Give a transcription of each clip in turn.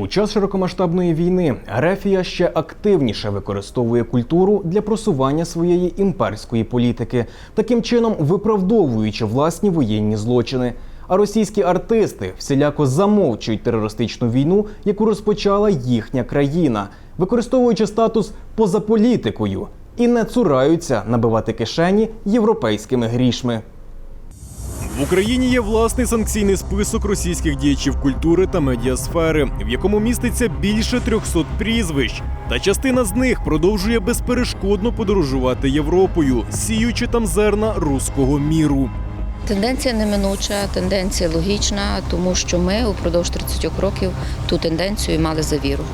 У час широкомасштабної війни Грефія ще активніше використовує культуру для просування своєї імперської політики, таким чином виправдовуючи власні воєнні злочини. А російські артисти всіляко замовчують терористичну війну, яку розпочала їхня країна, використовуючи статус поза політикою і не цураються набивати кишені європейськими грішми. В Україні є власний санкційний список російських діячів культури та медіасфери, в якому міститься більше 300 прізвищ. Та частина з них продовжує безперешкодно подорожувати Європою, сіючи там зерна руського міру. Тенденція неминуча, тенденція логічна, тому що ми упродовж 30 років ту тенденцію мали за віру.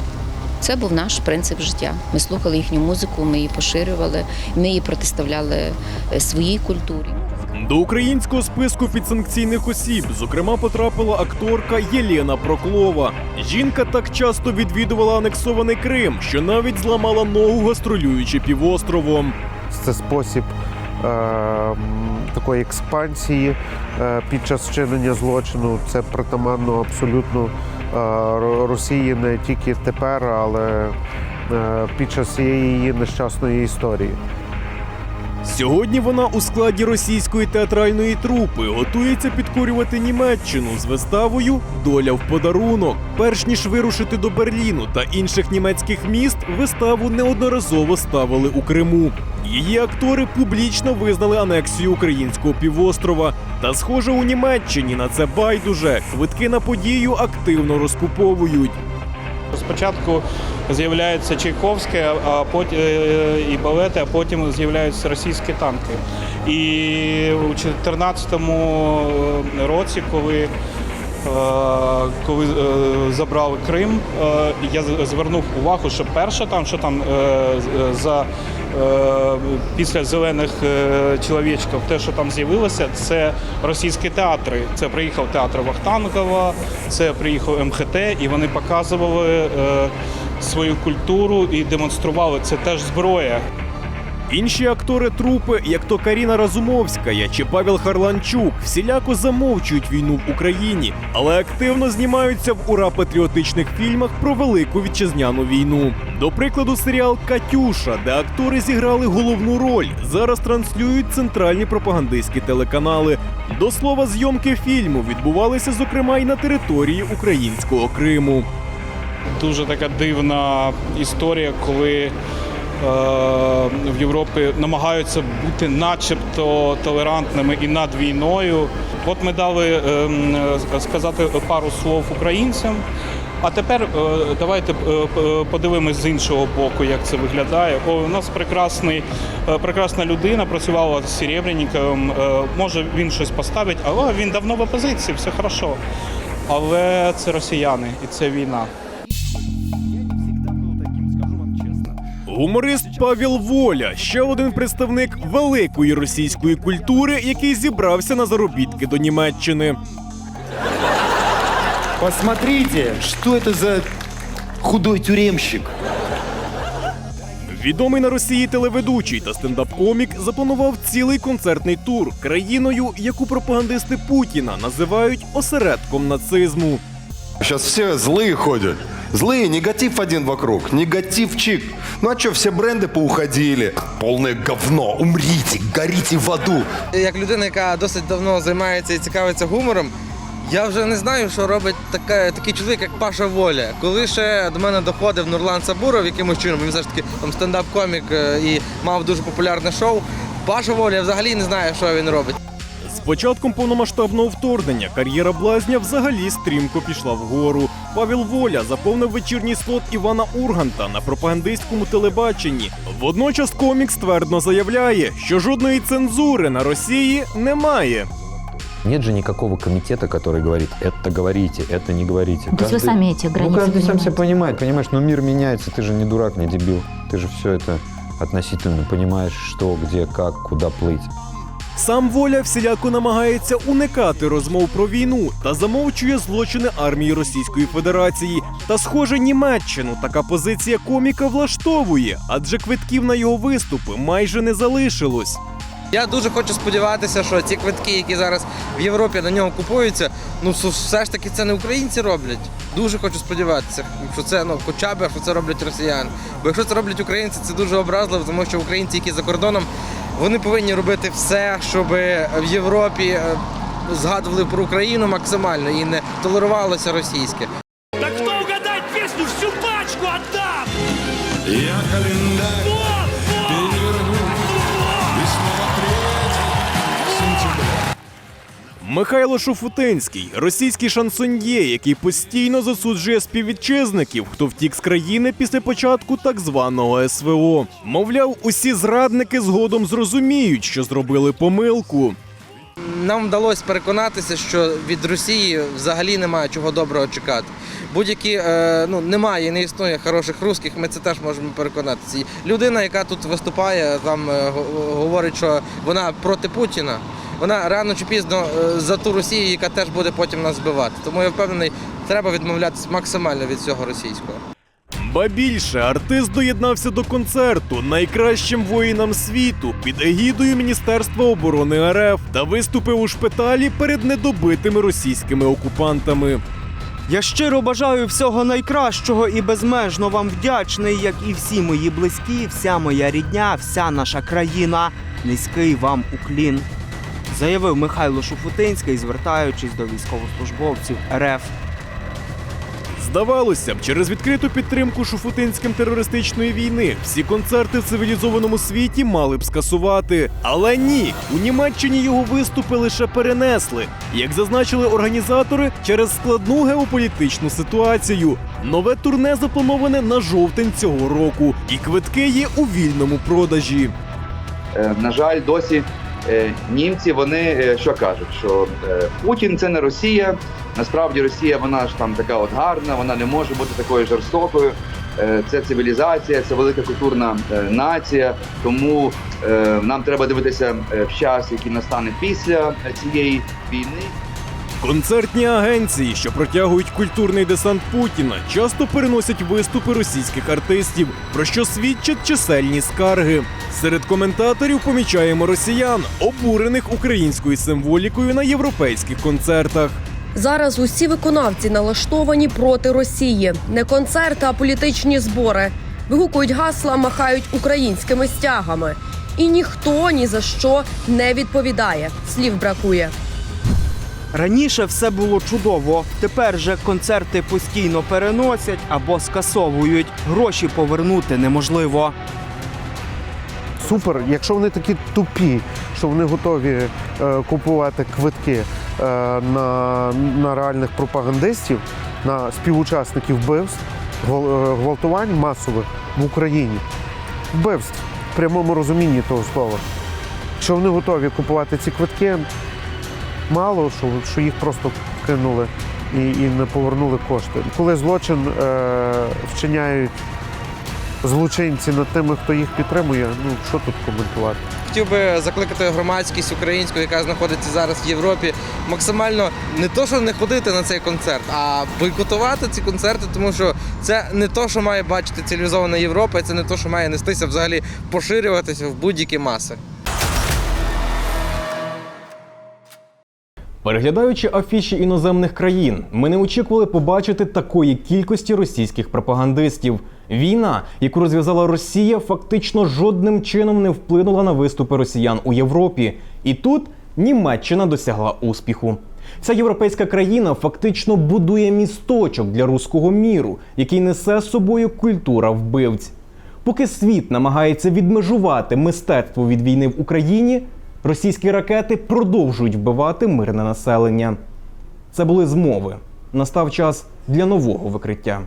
Це був наш принцип життя. Ми слухали їхню музику, ми її поширювали, ми її протиставляли е, своїй культурі. До українського списку підсанкційних осіб, зокрема, потрапила акторка Єлена Проклова. Жінка так часто відвідувала анексований Крим, що навіть зламала ногу гастролюючи півостровом. Це спосіб е, такої експансії е, під час вчинення злочину. Це притаманно абсолютно е, Росії не тільки тепер, але е, під час цієї нещасної історії. Сьогодні вона у складі російської театральної трупи готується підкорювати Німеччину з виставою Доля в подарунок. Перш ніж вирушити до Берліну та інших німецьких міст, виставу неодноразово ставили у Криму. Її актори публічно визнали анексію українського півострова. Та, схоже, у Німеччині на це байдуже. Квитки на подію активно розкуповують. Спочатку з'являється Чайковське, а потім і балети, а потім з'являються російські танки. І у 2014 році, коли, е, коли е, забрали Крим, е, я звернув увагу, що перше там, що там е, за е, після зелених е, чоловічків, те, що там з'явилося, це російські театри. Це приїхав театр Вахтангова, це приїхав МХТ, і вони показували е, свою культуру і демонстрували це теж зброя. Інші актори трупи, як то Каріна Разумовська чи Павел Харланчук, всіляко замовчують війну в Україні, але активно знімаються в ура-патріотичних фільмах про велику вітчизняну війну. До прикладу, серіал Катюша, де актори зіграли головну роль, зараз транслюють центральні пропагандистські телеканали. До слова, зйомки фільму відбувалися зокрема й на території українського Криму. Дуже така дивна історія, коли е, в Європі намагаються бути начебто толерантними і над війною. От ми дали ем, е, сказати пару слов українцям. А тепер е, давайте подивимось з іншого боку, як це виглядає. О, у нас прекрасний, прекрасна людина працювала з Серебрянниковим. Е, Може він щось поставить, але він давно в опозиції, все хорошо. Але це росіяни і це війна. Гуморист Павел Воля ще один представник великої російської культури, який зібрався на заробітки до Німеччини. Посмотрите, что это за худой тюремщик. Відомий на Росії телеведучий та стендап-комік запланував цілий концертний тур країною, яку пропагандисти Путіна називають осередком нацизму. Сейчас все злые ходят. Злые, негатив один вокруг, негативчик. Ну а что, все бренды поуходили? Полное говно, умрите, горите в аду. Як людина, яка досить давно займається і цікавиться гумором, я вже не знаю, що робить така, такий чоловік, як Паша Воля. Коли ще до мене доходив Нурлан Сабуров якимось чином, він все ж таки там стендап-комік е, і мав дуже популярне шоу. Паша Воля я взагалі не знаю, що він робить. З початком повномасштабного вторгнення кар'єра блазня взагалі стрімко пішла вгору. Павел Воля заповнив вечірній слот Івана Урганта на пропагандистському телебаченні. Водночас комік ствердно заявляє, що жодної цензури на Росії немає. Нет же никакого комитета, который говорит, это говорите, это не говорите. То есть вы сами эти Ну, границы каждый сам занимаете? себя понимает, понимаешь, но мир меняется, ты же не дурак, не дебил. Ты же все это относительно понимаешь, что, где, как, куда плыть. Сам воля всіляко намагається уникати розмов про війну та замовчує злочини армії Російської Федерації. Та, схоже, Німеччину така позиція коміка влаштовує, адже квитків на його виступи майже не залишилось. Я дуже хочу сподіватися, що ці квитки, які зараз в Європі на нього купуються, ну все ж таки це не українці роблять. Дуже хочу сподіватися, що це ну хоча б що це роблять росіяни. Бо якщо це роблять українці, це дуже образливо, тому що українці, які за кордоном, вони повинні робити все, щоб в Європі е, згадували про Україну максимально і не толерувалося російське. Та хто угадает пісню всю пачку отдам! Я календарь Михайло Шуфутинський, російський шансоньє, який постійно засуджує співвітчизників, хто втік з країни після початку так званого СВО. Мовляв, усі зрадники згодом зрозуміють, що зробили помилку. Нам вдалося переконатися, що від Росії взагалі немає чого доброго чекати. Будь-які е, ну немає, не існує хороших русських. Ми це теж можемо переконатися. Людина, яка тут виступає, там е, го- говорить, що вона проти Путіна. Вона рано чи пізно е, за ту Росію, яка теж буде потім нас збивати. Тому я впевнений, треба відмовлятися максимально від цього російського. Ба більше артист доєднався до концерту найкращим воїнам світу під егідою Міністерства оборони РФ та виступив у шпиталі перед недобитими російськими окупантами. Я щиро бажаю всього найкращого і безмежно вам вдячний, як і всі мої близькі, вся моя рідня, вся наша країна. Низький вам уклін. Заявив Михайло Шуфутинський, звертаючись до військовослужбовців РФ. Здавалося б, через відкриту підтримку шуфутинським терористичної війни всі концерти в цивілізованому світі мали б скасувати. Але ні, у Німеччині його виступи лише перенесли. Як зазначили організатори, через складну геополітичну ситуацію. Нове турне заплановане на жовтень цього року, і квитки є у вільному продажі. Е, на жаль, досі німці вони е, що кажуть, що е, Путін це не Росія. Насправді Росія вона ж там така от гарна, вона не може бути такою жорстокою. Е, Це цивілізація, це велика культурна е, нація. Тому е, нам треба дивитися е, в час, який настане після е, цієї війни. Концертні агенції, що протягують культурний десант Путіна, часто переносять виступи російських артистів, про що свідчать чисельні скарги. Серед коментаторів помічаємо росіян, обурених українською символікою на європейських концертах. Зараз усі виконавці налаштовані проти Росії. Не концерти, а політичні збори. Вигукують гасла, махають українськими стягами. І ніхто ні за що не відповідає. Слів бракує. Раніше все було чудово. Тепер же концерти постійно переносять або скасовують. Гроші повернути неможливо. Супер, якщо вони такі тупі, що вони готові е, купувати квитки е, на, на реальних пропагандистів, на співучасників вбивств, е, гвалтувань масових в Україні. Вбивств в прямому розумінні того слова. Що вони готові купувати ці квитки, мало що, що їх просто кинули і, і не повернули кошти. Коли злочин е, вчиняють злочинці над тими, хто їх підтримує, ну що тут коментувати? Хотів би закликати громадськість українську, яка знаходиться зараз в Європі, максимально не то, що не ходити на цей концерт, а бойкотувати ці концерти, тому що це не то, що має бачити цивілізована Європа, це не то, що має нестися взагалі поширюватися в будь-які маси. Переглядаючи афіші іноземних країн, ми не очікували побачити такої кількості російських пропагандистів. Війна, яку розв'язала Росія, фактично жодним чином не вплинула на виступи росіян у Європі. І тут Німеччина досягла успіху. Ця європейська країна фактично будує місточок для руського міру, який несе з собою культура вбивць. Поки світ намагається відмежувати мистецтво від війни в Україні, російські ракети продовжують вбивати мирне населення. Це були змови. Настав час для нового викриття.